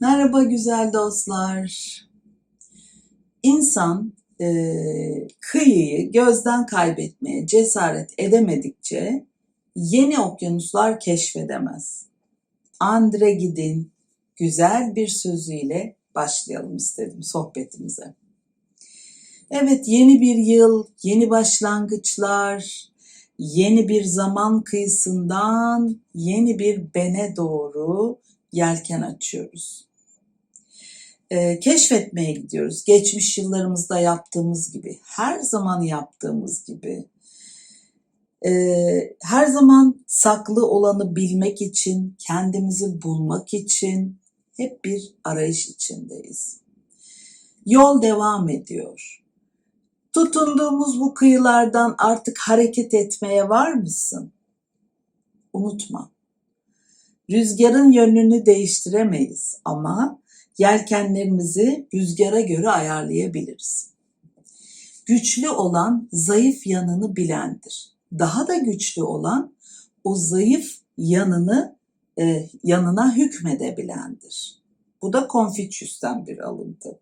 Merhaba güzel dostlar. İnsan e, kıyıyı gözden kaybetmeye cesaret edemedikçe yeni okyanuslar keşfedemez. Andre Gid'in güzel bir sözüyle başlayalım istedim sohbetimize. Evet yeni bir yıl, yeni başlangıçlar, yeni bir zaman kıyısından yeni bir bene doğru yelken açıyoruz. Ee, keşfetmeye gidiyoruz. Geçmiş yıllarımızda yaptığımız gibi, her zaman yaptığımız gibi. Ee, her zaman saklı olanı bilmek için, kendimizi bulmak için hep bir arayış içindeyiz. Yol devam ediyor. Tutunduğumuz bu kıyılardan artık hareket etmeye var mısın? Unutma. Rüzgarın yönünü değiştiremeyiz ama yelkenlerimizi rüzgara göre ayarlayabiliriz. Güçlü olan zayıf yanını bilendir. Daha da güçlü olan o zayıf yanını e, yanına hükmedebilendir. Bu da Konfüçyüs'ten bir alıntı.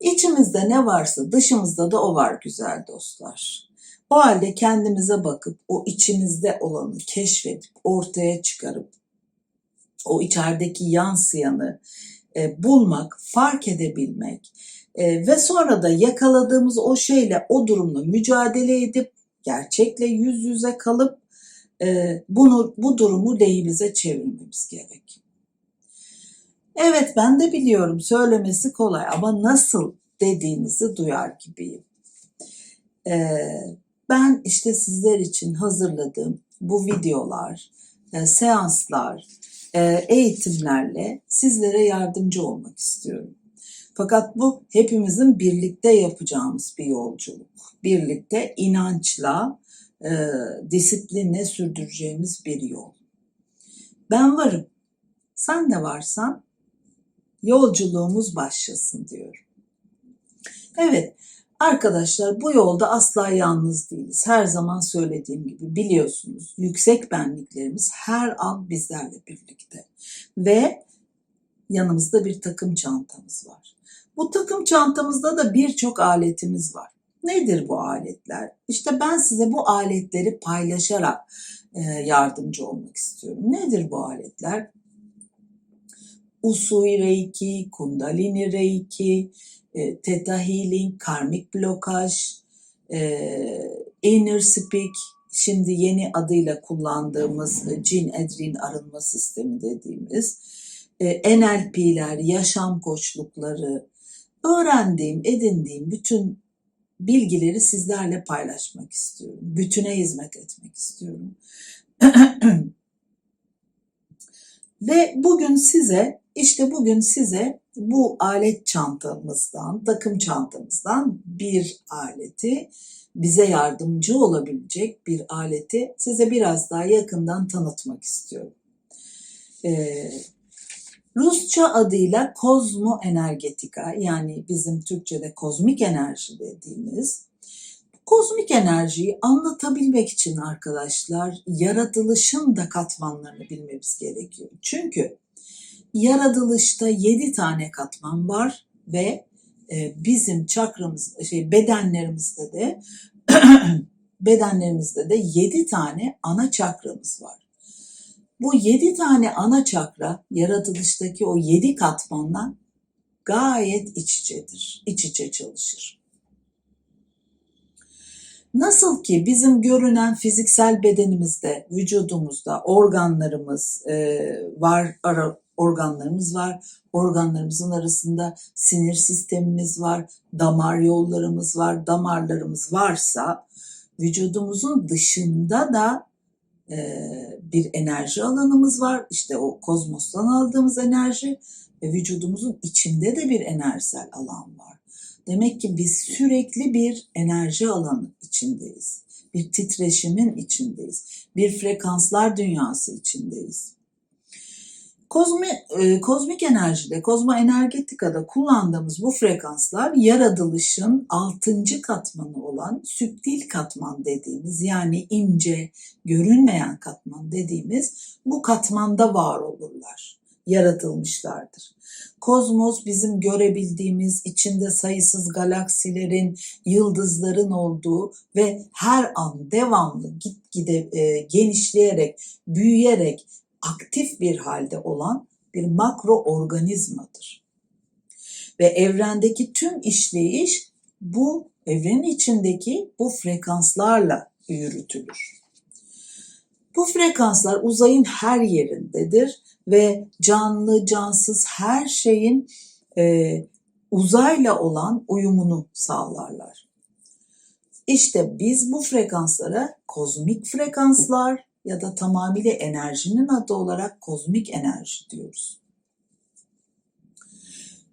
İçimizde ne varsa dışımızda da o var güzel dostlar. O halde kendimize bakıp o içimizde olanı keşfedip ortaya çıkarıp o içerideki yansıyanı e, bulmak, fark edebilmek e, ve sonra da yakaladığımız o şeyle o durumla mücadele edip gerçekle yüz yüze kalıp e, bunu bu durumu lehimize çevirmemiz gerek. Evet ben de biliyorum söylemesi kolay ama nasıl dediğinizi duyar gibiyim. Ee, ben işte sizler için hazırladığım bu videolar, e, seanslar, e, eğitimlerle sizlere yardımcı olmak istiyorum. Fakat bu hepimizin birlikte yapacağımız bir yolculuk. Birlikte inançla, e, disiplinle sürdüreceğimiz bir yol. Ben varım. Sen de varsan yolculuğumuz başlasın diyorum. Evet arkadaşlar bu yolda asla yalnız değiliz. Her zaman söylediğim gibi biliyorsunuz yüksek benliklerimiz her an bizlerle birlikte. Ve yanımızda bir takım çantamız var. Bu takım çantamızda da birçok aletimiz var. Nedir bu aletler? İşte ben size bu aletleri paylaşarak yardımcı olmak istiyorum. Nedir bu aletler? Usui Reiki, Kundalini Reiki, e, Theta Healing, Karmik Blokaj, e, Inner Speak, şimdi yeni adıyla kullandığımız Cin Edrin arınma sistemi dediğimiz e, NLP'ler, yaşam koçlukları, öğrendiğim, edindiğim bütün bilgileri sizlerle paylaşmak istiyorum. Bütüne hizmet etmek istiyorum. Ve bugün size, işte bugün size bu alet çantamızdan, takım çantamızdan bir aleti, bize yardımcı olabilecek bir aleti size biraz daha yakından tanıtmak istiyorum. Ee, Rusça adıyla kozmo energetika yani bizim Türkçe'de kozmik enerji dediğimiz kozmik enerjiyi anlatabilmek için arkadaşlar yaratılışın da katmanlarını bilmemiz gerekiyor. Çünkü yaratılışta yedi tane katman var ve e, bizim çakramız, şey bedenlerimizde de bedenlerimizde de yedi tane ana çakramız var. Bu yedi tane ana çakra yaratılıştaki o yedi katmanla gayet iç içedir, iç içe çalışır. Nasıl ki bizim görünen fiziksel bedenimizde, vücudumuzda organlarımız e, var, ara, organlarımız var. Organlarımızın arasında sinir sistemimiz var, damar yollarımız var. Damarlarımız varsa vücudumuzun dışında da e, bir enerji alanımız var. İşte o kozmostan aldığımız enerji ve vücudumuzun içinde de bir enerjisel alan var. Demek ki biz sürekli bir enerji alanı içindeyiz. Bir titreşimin içindeyiz. Bir frekanslar dünyası içindeyiz. Kozmi, e, kozmik enerjide, kozmo energetikada kullandığımız bu frekanslar yaratılışın altıncı katmanı olan süptil katman dediğimiz yani ince, görünmeyen katman dediğimiz bu katmanda var olurlar. yaratılmışlardır. Kozmos bizim görebildiğimiz, içinde sayısız galaksilerin, yıldızların olduğu ve her an devamlı gitgide e, genişleyerek, büyüyerek aktif bir halde olan bir makro organizmadır. Ve evrendeki tüm işleyiş bu evrenin içindeki bu frekanslarla yürütülür. Bu frekanslar uzayın her yerindedir ve canlı, cansız her şeyin e, uzayla olan uyumunu sağlarlar. İşte biz bu frekanslara kozmik frekanslar ya da tamamıyla enerjinin adı olarak kozmik enerji diyoruz.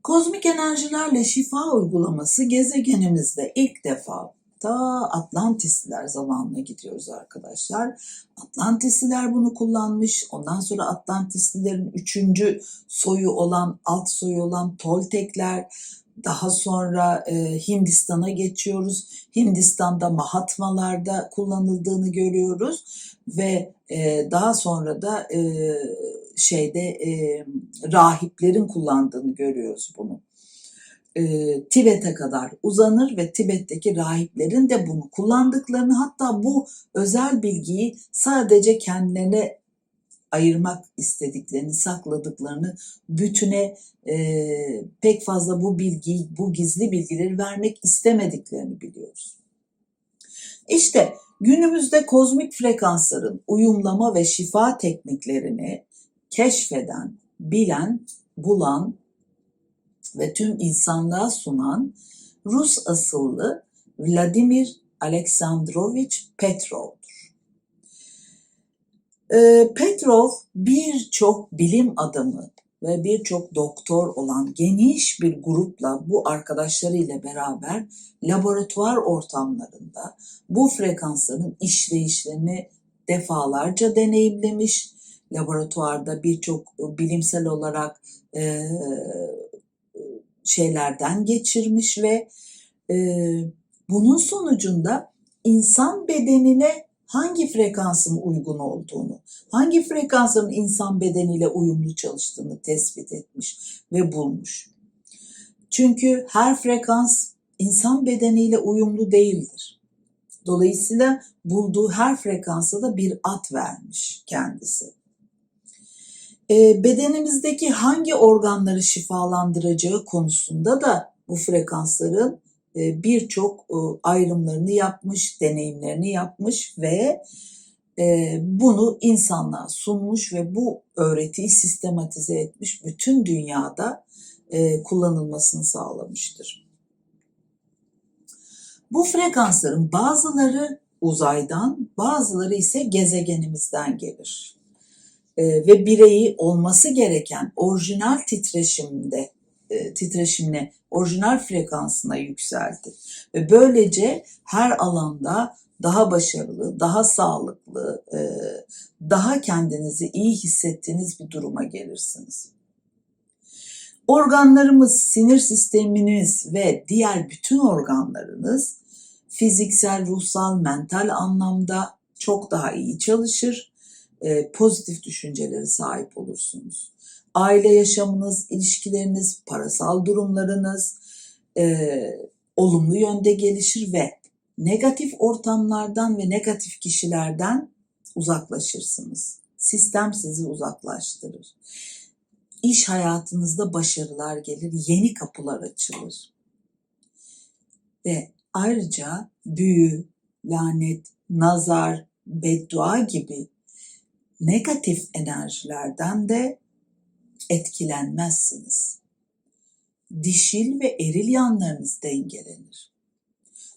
Kozmik enerjilerle şifa uygulaması gezegenimizde ilk defa ta Atlantisliler zamanına gidiyoruz arkadaşlar. Atlantisliler bunu kullanmış. Ondan sonra Atlantislilerin üçüncü soyu olan, alt soyu olan Toltekler. Daha sonra e, Hindistan'a geçiyoruz. Hindistan'da Mahatmalarda kullanıldığını görüyoruz ve e, daha sonra da e, şeyde e, rahiplerin kullandığını görüyoruz bunu. E, Tibet'e kadar uzanır ve Tibet'teki rahiplerin de bunu kullandıklarını hatta bu özel bilgiyi sadece kendilerine ayırmak istediklerini, sakladıklarını, bütüne e, pek fazla bu bilgiyi, bu gizli bilgileri vermek istemediklerini biliyoruz. İşte günümüzde kozmik frekansların uyumlama ve şifa tekniklerini keşfeden, bilen, bulan ve tüm insanlığa sunan Rus asıllı Vladimir Aleksandrovich Petrov'dur. Ee, Petrov birçok bilim adamı ve birçok doktor olan geniş bir grupla bu arkadaşlarıyla beraber laboratuvar ortamlarında bu frekansların işleyişlerini defalarca deneyimlemiş laboratuvarda birçok bilimsel olarak e, şeylerden geçirmiş ve e, bunun sonucunda insan bedenine hangi frekansın uygun olduğunu, hangi frekansın insan bedeniyle uyumlu çalıştığını tespit etmiş ve bulmuş. Çünkü her frekans insan bedeniyle uyumlu değildir. Dolayısıyla bulduğu her frekansa da bir at vermiş kendisi. E, bedenimizdeki hangi organları şifalandıracağı konusunda da bu frekansların birçok e, ayrımlarını yapmış, deneyimlerini yapmış ve e, bunu insanlığa sunmuş ve bu öğretiyi sistematize etmiş, bütün dünyada e, kullanılmasını sağlamıştır. Bu frekansların bazıları uzaydan, bazıları ise gezegenimizden gelir. E, ve bireyi olması gereken orijinal titreşimde e, titreşimine, orijinal frekansına yükseldi. Ve böylece her alanda daha başarılı, daha sağlıklı, e, daha kendinizi iyi hissettiğiniz bir duruma gelirsiniz. Organlarımız, sinir sisteminiz ve diğer bütün organlarınız fiziksel, ruhsal, mental anlamda çok daha iyi çalışır. E, pozitif düşünceleri sahip olursunuz. Aile yaşamınız, ilişkileriniz, parasal durumlarınız e, olumlu yönde gelişir ve negatif ortamlardan ve negatif kişilerden uzaklaşırsınız. Sistem sizi uzaklaştırır. İş hayatınızda başarılar gelir, yeni kapılar açılır. Ve ayrıca büyü, lanet, nazar, beddua gibi negatif enerjilerden de etkilenmezsiniz. Dişil ve eril yanlarınız dengelenir.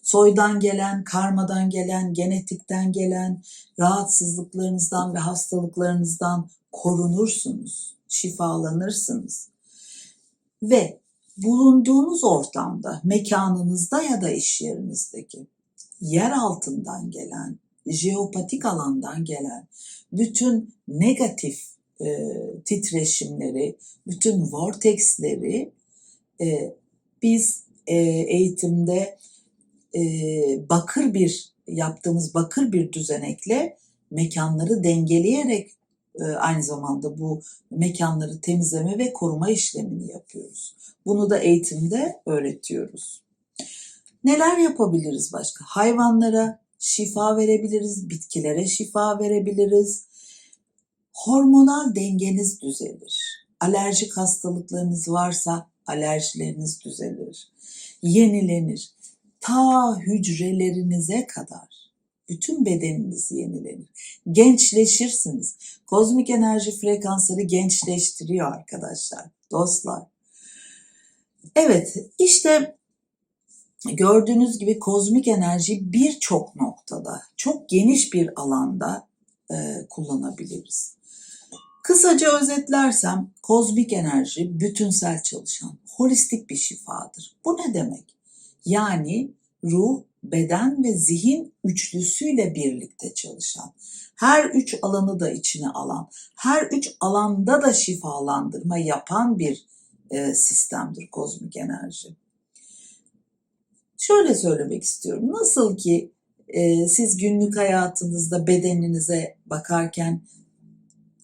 Soydan gelen, karmadan gelen, genetikten gelen rahatsızlıklarınızdan ve hastalıklarınızdan korunursunuz, şifalanırsınız. Ve bulunduğunuz ortamda, mekanınızda ya da iş yerinizdeki yer altından gelen, jeopatik alandan gelen bütün negatif e, titreşimleri, bütün vortexleri e, biz e, eğitimde e, bakır bir yaptığımız bakır bir düzenekle mekanları dengeleyerek e, aynı zamanda bu mekanları temizleme ve koruma işlemini yapıyoruz. Bunu da eğitimde öğretiyoruz. Neler yapabiliriz başka? Hayvanlara şifa verebiliriz, bitkilere şifa verebiliriz. Hormonal dengeniz düzelir. Alerjik hastalıklarınız varsa alerjileriniz düzelir. Yenilenir. Ta hücrelerinize kadar bütün bedeniniz yenilenir. Gençleşirsiniz. Kozmik enerji frekansları gençleştiriyor arkadaşlar, dostlar. Evet, işte gördüğünüz gibi kozmik enerji birçok noktada, çok geniş bir alanda e, kullanabiliriz. Kısaca özetlersem kozmik enerji bütünsel çalışan, holistik bir şifadır. Bu ne demek? Yani ruh, beden ve zihin üçlüsüyle birlikte çalışan, her üç alanı da içine alan, her üç alanda da şifalandırma yapan bir e, sistemdir kozmik enerji. Şöyle söylemek istiyorum. Nasıl ki e, siz günlük hayatınızda bedeninize bakarken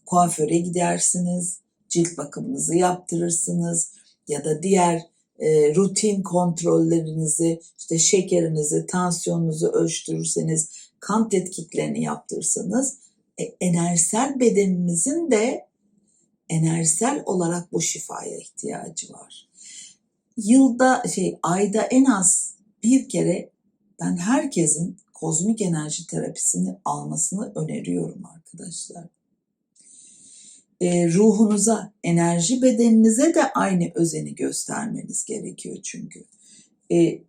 kuaföre gidersiniz, cilt bakımınızı yaptırırsınız ya da diğer e, rutin kontrollerinizi, işte şekerinizi, tansiyonunuzu ölçtürürseniz, kan tetkiklerini yaptırırsanız, e, enerjisel bedeninizin de enerjisel olarak bu şifaya ihtiyacı var. Yılda şey ayda en az bir kere ben herkesin kozmik enerji terapisini almasını öneriyorum arkadaşlar. E, ruhunuza, enerji bedeninize de aynı özeni göstermeniz gerekiyor çünkü. E,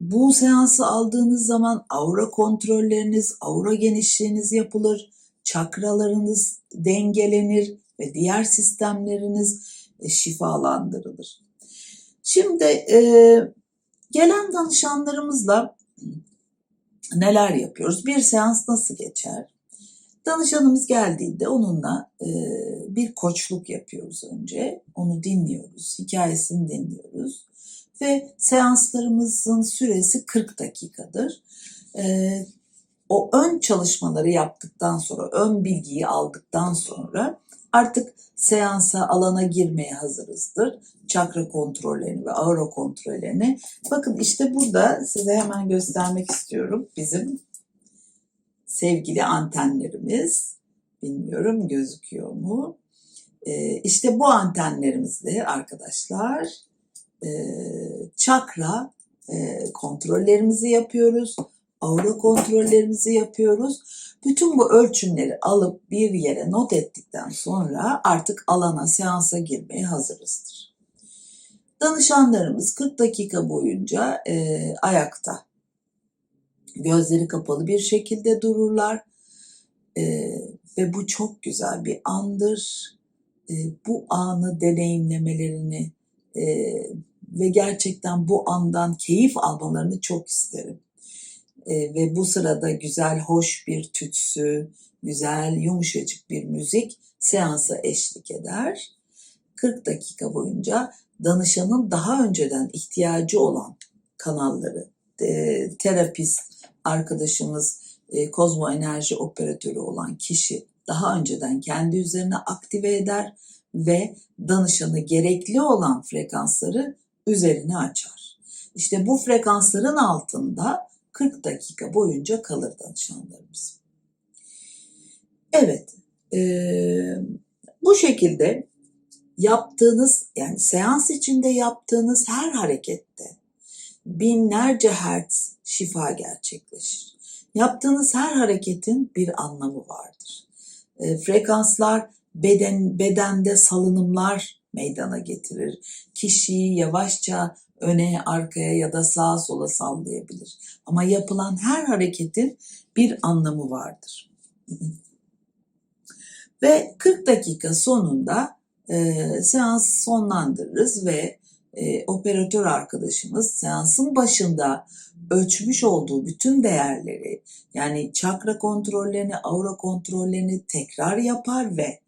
bu seansı aldığınız zaman aura kontrolleriniz, aura genişliğiniz yapılır, çakralarınız dengelenir ve diğer sistemleriniz e, şifalandırılır. Şimdi e, gelen danışanlarımızla neler yapıyoruz? Bir seans nasıl geçer? Danışanımız geldiğinde onunla e, bir koçluk yapıyoruz önce. Onu dinliyoruz, hikayesini dinliyoruz. Ve seanslarımızın süresi 40 dakikadır. E, o ön çalışmaları yaptıktan sonra, ön bilgiyi aldıktan sonra artık seansa, alana girmeye hazırızdır. Çakra kontrollerini ve aura kontrollerini. Bakın işte burada size hemen göstermek istiyorum. Bizim sevgili antenlerimiz. Bilmiyorum gözüküyor mu? Ee, işte bu antenlerimizle arkadaşlar e, çakra e, kontrollerimizi yapıyoruz. Aura kontrollerimizi yapıyoruz. Bütün bu ölçümleri alıp bir yere not ettikten sonra artık alana, seansa girmeye hazırızdır. Danışanlarımız 40 dakika boyunca e, ayakta gözleri kapalı bir şekilde dururlar e, ve bu çok güzel bir andır. E, bu anı deneyimlemelerini e, ve gerçekten bu andan keyif almalarını çok isterim. E, ve bu sırada güzel, hoş bir tütsü, güzel, yumuşacık bir müzik seansa eşlik eder. 40 dakika boyunca danışanın daha önceden ihtiyacı olan kanalları, e, terapist, arkadaşımız e, kozmo enerji operatörü olan kişi daha önceden kendi üzerine aktive eder ve danışanı gerekli olan frekansları üzerine açar. İşte bu frekansların altında 40 dakika boyunca kalır danışanlarımız. Evet, e, bu şekilde yaptığınız yani seans içinde yaptığınız her harekette binlerce hertz şifa gerçekleşir. Yaptığınız her hareketin bir anlamı vardır. E, frekanslar beden bedende salınımlar meydana getirir. Kişiyi yavaşça öne, arkaya ya da sağa sola sallayabilir. Ama yapılan her hareketin bir anlamı vardır. ve 40 dakika sonunda e, seans sonlandırırız ve e, operatör arkadaşımız seansın başında ölçmüş olduğu bütün değerleri yani çakra kontrollerini, aura kontrollerini tekrar yapar ve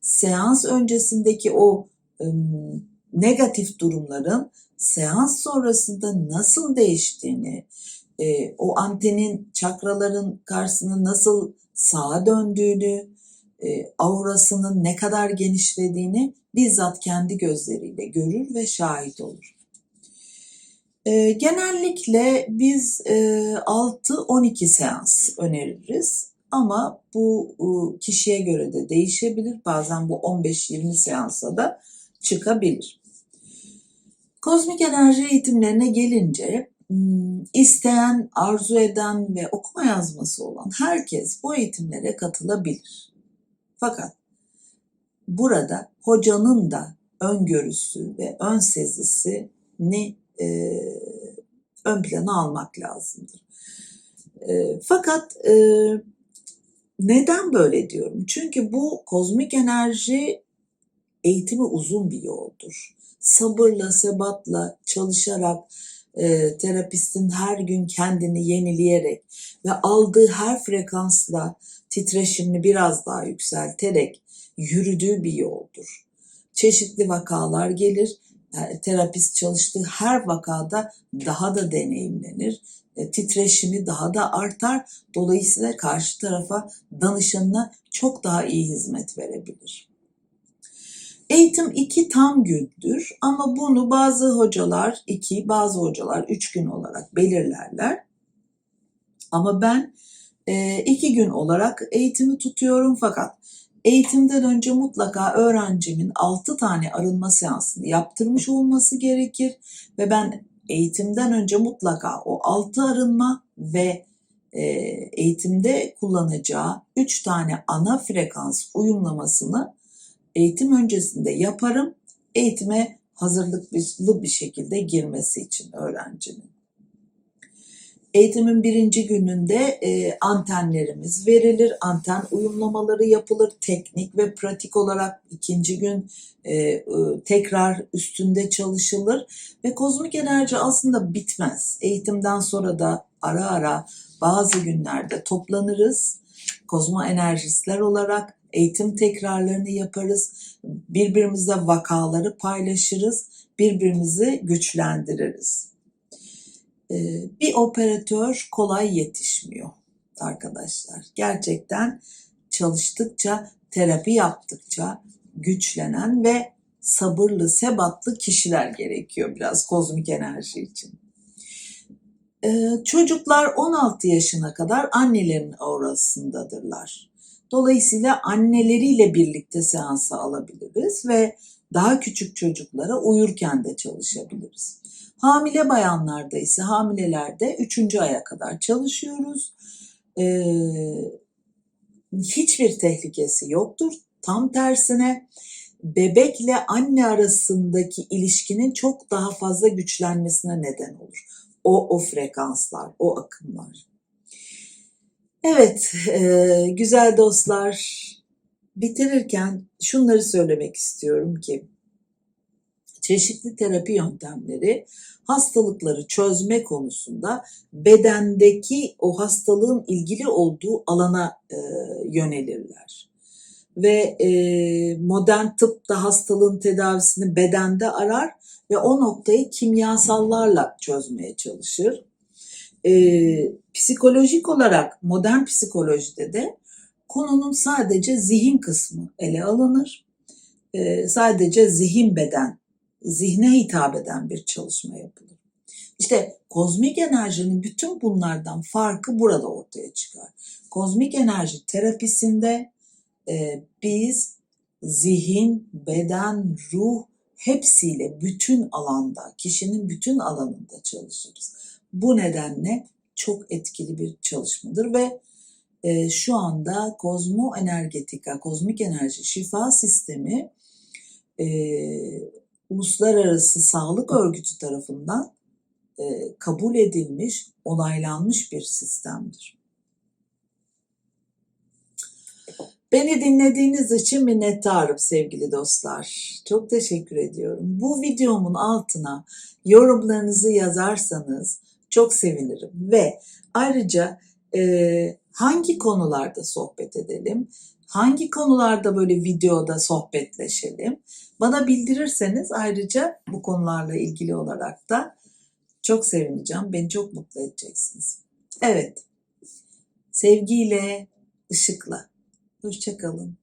seans öncesindeki o ım, negatif durumların seans sonrasında nasıl değiştiğini, e, o antenin çakraların karşısına nasıl sağa döndüğünü, e, aurasının ne kadar genişlediğini bizzat kendi gözleriyle görür ve şahit olur. E, genellikle biz e, 6-12 seans öneririz ama bu kişiye göre de değişebilir. Bazen bu 15-20 seansa da çıkabilir. Kozmik enerji eğitimlerine gelince hmm, isteyen, arzu eden ve okuma yazması olan herkes bu eğitimlere katılabilir. Fakat burada hocanın da öngörüsü ve ön sezisini e, ön plana almak lazımdır. E, fakat e, neden böyle diyorum? Çünkü bu kozmik enerji eğitimi uzun bir yoldur. Sabırla, sebatla, çalışarak, e, terapistin her gün kendini yenileyerek ve aldığı her frekansla titreşimini biraz daha yükselterek yürüdüğü bir yoldur. Çeşitli vakalar gelir. Yani terapist çalıştığı her vakada daha da deneyimlenir. E, titreşimi daha da artar. Dolayısıyla karşı tarafa danışanına çok daha iyi hizmet verebilir. Eğitim iki tam gündür ama bunu bazı hocalar iki, bazı hocalar üç gün olarak belirlerler. Ama ben e, iki gün olarak eğitimi tutuyorum fakat eğitimden önce mutlaka öğrencimin altı tane arınma seansını yaptırmış olması gerekir ve ben eğitimden önce mutlaka o altı arınma ve e, eğitimde kullanacağı üç tane ana frekans uyumlamasını eğitim öncesinde yaparım. Eğitime hazırlıklı bir şekilde girmesi için öğrencinin. Eğitimin birinci gününde e, antenlerimiz verilir, anten uyumlamaları yapılır, teknik ve pratik olarak ikinci gün e, e, tekrar üstünde çalışılır ve kozmik enerji aslında bitmez. Eğitimden sonra da ara ara bazı günlerde toplanırız, kozmo enerjistler olarak eğitim tekrarlarını yaparız, birbirimizle vakaları paylaşırız, birbirimizi güçlendiririz. Ee, bir operatör kolay yetişmiyor arkadaşlar. Gerçekten çalıştıkça, terapi yaptıkça güçlenen ve sabırlı, sebatlı kişiler gerekiyor biraz kozmik enerji için. Ee, çocuklar 16 yaşına kadar annelerin aurasındadırlar. Dolayısıyla anneleriyle birlikte seansı alabiliriz ve daha küçük çocuklara uyurken de çalışabiliriz. Hamile bayanlarda ise hamilelerde 3. aya kadar çalışıyoruz. Ee, hiçbir tehlikesi yoktur. Tam tersine bebekle anne arasındaki ilişkinin çok daha fazla güçlenmesine neden olur. O, o frekanslar, o akımlar. Evet, e, güzel dostlar, bitirirken şunları söylemek istiyorum ki, çeşitli terapi yöntemleri hastalıkları çözme konusunda bedendeki o hastalığın ilgili olduğu alana e, yönelirler. Ve e, modern tıp da hastalığın tedavisini bedende arar ve o noktayı kimyasallarla çözmeye çalışır. E, psikolojik olarak modern psikolojide de konunun sadece zihin kısmı ele alınır. E, sadece zihin beden zihne hitap eden bir çalışma yapılır. İşte kozmik enerjinin bütün bunlardan farkı burada ortaya çıkar. Kozmik enerji terapisinde e, biz zihin, beden, ruh hepsiyle bütün alanda, kişinin bütün alanında çalışırız. Bu nedenle çok etkili bir çalışmadır ve e, şu anda kozmo energetika, kozmik enerji şifa sistemi e, Uluslararası Sağlık Örgütü tarafından e, kabul edilmiş, onaylanmış bir sistemdir. Beni dinlediğiniz için minnettarım sevgili dostlar. Çok teşekkür ediyorum. Bu videomun altına yorumlarınızı yazarsanız çok sevinirim. Ve ayrıca e, hangi konularda sohbet edelim, hangi konularda böyle videoda sohbetleşelim bana bildirirseniz ayrıca bu konularla ilgili olarak da çok sevineceğim. Beni çok mutlu edeceksiniz. Evet. Sevgiyle, ışıkla. Hoşçakalın.